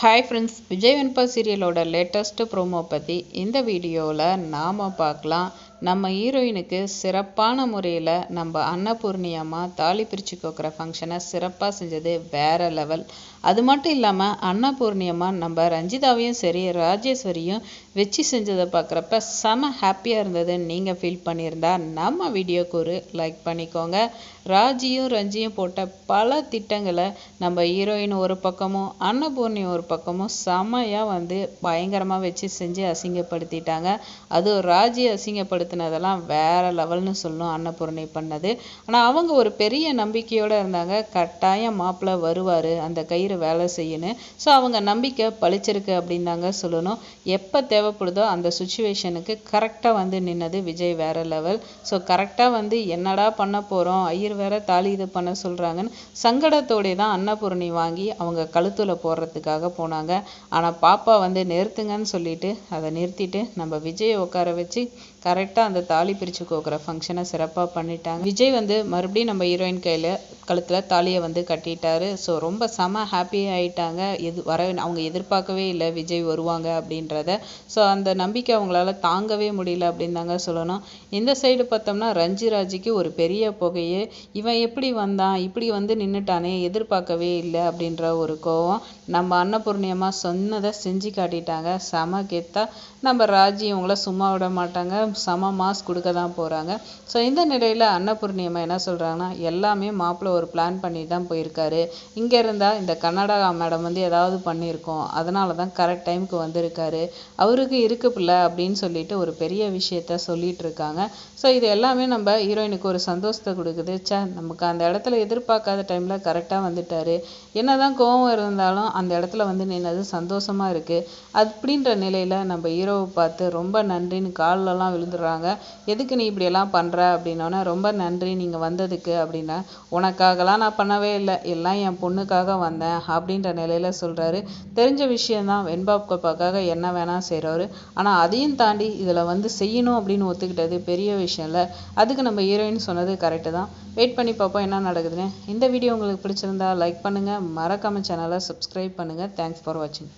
Hi friends Vijay Venba சீரியலோட latest promo பற்றி இந்த வீடியோவில் நாம் பார்க்கலாம். நம்ம ஹீரோயினுக்கு சிறப்பான முறையில் நம்ம அன்னபூர்ணியம்மா தாலி பிரித்து கோக்கிற ஃபங்க்ஷனை சிறப்பாக செஞ்சது வேற லெவல் அது மட்டும் இல்லாமல் அன்னபூர்ணியம்மா நம்ம ரஞ்சிதாவையும் சரி ராஜேஸ்வரியும் வச்சு செஞ்சதை பார்க்குறப்ப செம ஹாப்பியாக இருந்தது நீங்கள் ஃபீல் பண்ணியிருந்தா நம்ம வீடியோக்கு ஒரு லைக் பண்ணிக்கோங்க. ராஜியும் ரஞ்சியும் போட்ட பல திட்டங்களை நம்ம ஹீரோயின் ஒரு பக்கமும் அன்னபூர்ணி ஒரு பக்கமும் செமையாக வந்து பயங்கரமாக வச்சு செஞ்சு அசிங்கப்படுத்திட்டாங்க. அதுவும் ராஜி அசிங்கப்படுத்தினதெல்லாம் வேற லெவல்னு சொல்லும் அன்னபூர்ணி பண்ணது. ஆனால் அவங்க ஒரு பெரிய நம்பிக்கையோடு இருந்தாங்க. கட்டாயம் மாப்பிள்ளை வருவார் அந்த கயிறு வேலை செய்யணும் ஸோ அவங்க நம்பிக்கை பழிச்சிருக்கு அப்படின்னு தாங்க சொல்லணும். எப்போ தேவை தேவைப்படுதோ அந்த சுச்சுவேஷனுக்கு கரெக்டாக வந்து நின்னது விஜய் வேற லெவல் ஸோ கரெக்டாக வந்து என்னடா பண்ண போகிறோம் ஐயர் வேற தாலி இது பண்ண சொல்கிறாங்கன்னு சங்கடத்தோடைய தான் அன்னபூர்ணி வாங்கி அவங்க கழுத்தில் போடுறதுக்காக போனாங்க. ஆனால் பாப்பா வந்து நிறுத்துங்கன்னு சொல்லிட்டு அதை நிறுத்திட்டு நம்ம விஜயை உட்கார வச்சு கரெக்டாக அந்த தாலி பிரித்து கோக்குற ஃபங்க்ஷனை சிறப்பாக பண்ணிட்டாங்க. விஜய் வந்து மறுபடியும் நம்ம ஹீரோயின் கையில் கழுத்தில் தாலியை வந்து கட்டிட்டாரு. ஸோ ரொம்ப செம ஹாப்பி ஆயிட்டாங்க. எது வர அவங்க எதிர்பார்க்கவே இல்லை விஜய் வருவாங்க அப்படின்றத. ஸோ அந்த நம்பிக்கை அவங்களால தாங்கவே முடியல அப்படின்னு தாங்க சொல்லணும். இந்த சைடு பார்த்தோம்னா ரஞ்சிராஜிக்கு ஒரு பெரிய புகையே. இவன் எப்படி வந்தான்? இப்படி வந்து நின்றுட்டானே எதிர்பார்க்கவே இல்லை அப்படின்ற ஒரு கோவம். நம்ம அன்னபூர்ணியமாக சொன்னதை செஞ்சு காட்டிட்டாங்க. செம கெத்தா. நம்ம ராஜி இவங்கள சும்மா விட மாட்டாங்க. செம மாஸ் கொடுக்க தான் போகிறாங்க ஸோ இந்த நிலையில் அன்னபூர்ணியம்மா என்ன சொல்கிறாங்கன்னா எல்லாமே மாப்பிள்ளை ஒரு பிளான் பண்ணி தான் போயிருக்காரு. இங்கே இருந்தால் இந்த கர்நாடகா மேடம் வந்து ஏதாவது பண்ணியிருக்கோம். அதனால தான் கரெக்ட் டைமுக்கு வந்திருக்காரு. அவருக்கு இருக்கு பிள்ளை அப்படின்னு சொல்லிட்டு ஒரு பெரிய விஷயத்த சொல்லிட்டு இருக்காங்க. ஸோ இது எல்லாமே நம்ம ஹீரோயினுக்கு ஒரு சந்தோஷத்தை கொடுக்குது. சே நமக்கு அந்த இடத்துல எதிர்பார்க்காத டைமில் கரெக்டாக வந்துட்டாரு. என்னதான் கோவம் இருந்தாலும் அந்த இடத்துல வந்து நின்னது சந்தோஷமா இருக்குது அப்படின்ற நிலையில் நம்ம ஹீரோவை பார்த்து ரொம்ப நன்றின்னு கால்லலாம் விழுந்துடுறாங்க. எதுக்கு நீ இப்படியெல்லாம் பண்ணுற அப்படின்னோடனே ரொம்ப நன்றி நீங்கள் வந்ததுக்கு அப்படின்னா உனக்காகலாம் நான் பண்ணவே இல்லை. எல்லாம் என் பொண்ணுக்காக வந்தேன் அப்படின்ற நிலையில் சொல்கிறாரு தெரிஞ்ச விஷயந்தான் வெண்பாப்பாக்காக என்ன வேணால் செய்கிறவர் ஆனால் அதையும் தாண்டி இதில் வந்து செய்யணும் அப்படின்னு ஒத்துக்கிட்டது பெரிய விஷயம் இல்லை. அதுக்கு நம்ம ஹீரோயின் சொன்னது கரெக்டு தான். வெயிட் பண்ணி பார்ப்போம் என்ன நடக்குதுன்னு. இந்த வீடியோ உங்களுக்கு பிடிச்சிருந்தா லைக் பண்ணுங்கள் மறக்காம சேனலை சப்ஸ்கிரைப் பண்ணுங்கள் தேங்க்ஸ் ஃபார் வாட்சிங்